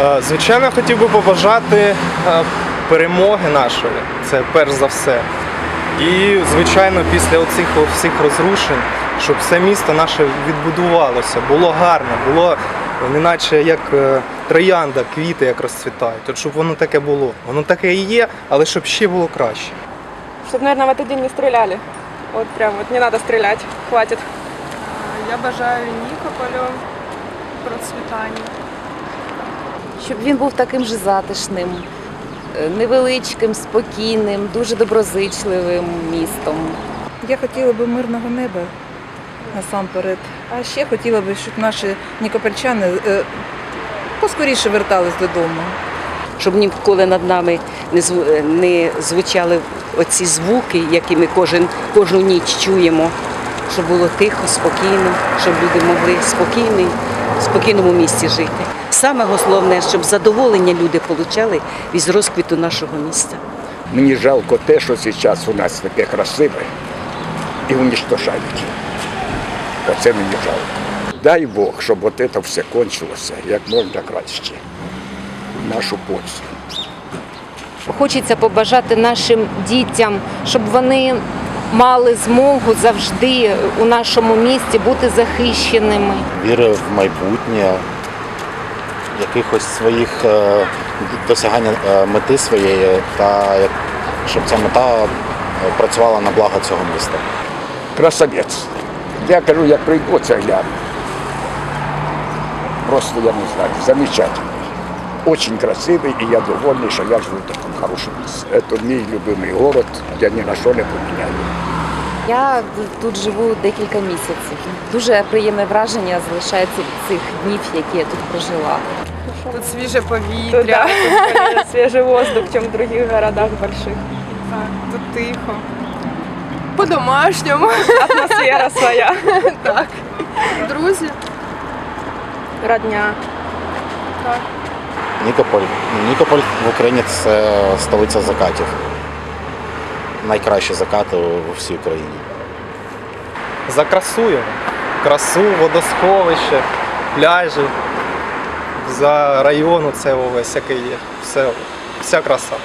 Е, Звичайно, хотів би побажати е, перемоги нашої. Це перш за все. І, звичайно, після оцих всіх розрушень, щоб все місто наше відбудувалося, було гарне, було неначе як е, троянда, квіти як розцвітають. От щоб воно таке було. Воно таке і є, але щоб ще було краще. Чтобы, наверное, в этот день не стреляли. Вот прям вот не надо стрелять, хватит. Я бажаю Нікополю процвітання. Щоб він був таким же затишним, е, невеличким, спокійним, дуже доброзичливим містом. Я хотіла б мирного неба насамперед. А ще хотіла б, щоб наші нікопольчани е, поскоріше вертались додому. щоб ніколи над нами не зв- не звучали оці звуки, які ми кожен, кожну ніч чуємо, щоб було тихо, спокійно, щоб люди могли спокійний, в спокійному місці жити. Саме головне, щоб задоволення люди отримали від розквіту нашого міста. Мені жалко те, що зараз у нас таке красиве і унічтожають. Оце мені жалко. Дай Бог, щоб от це все кончилося як можна краще. В нашу пользу. Хочеться побажати нашим дітям, щоб вони мали змогу завжди у нашому місті бути захищеними. віри в майбутнє, якихось своїх е, досягання е, мети своєї, та щоб ця мета е, працювала на благо цього міста. Красавець. Я кажу, як прийду, це гляну. Просто я не знаю, замечательный. Очень красивий, і я довольний, що я живу в такому хорошому місці. Це мій любимий город, я ні на що не поміняю. Я тут живу декілька місяців. Дуже приємне враження залишається від цих днів, які я тут прожила. Тут свіже Тут, повітря, да, тут свежий воздух, чем в других городах больших. так, тут тихо. По-домашньому. Атмосфера своя. Так. Друзі, Родня. так. Нікополь. Нікополь в Україні це столиця закатів. Найкращі закати у всій Україні. За красу. Красу, водосховище, пляжі. За району це увесь, який є. Все, вся краса.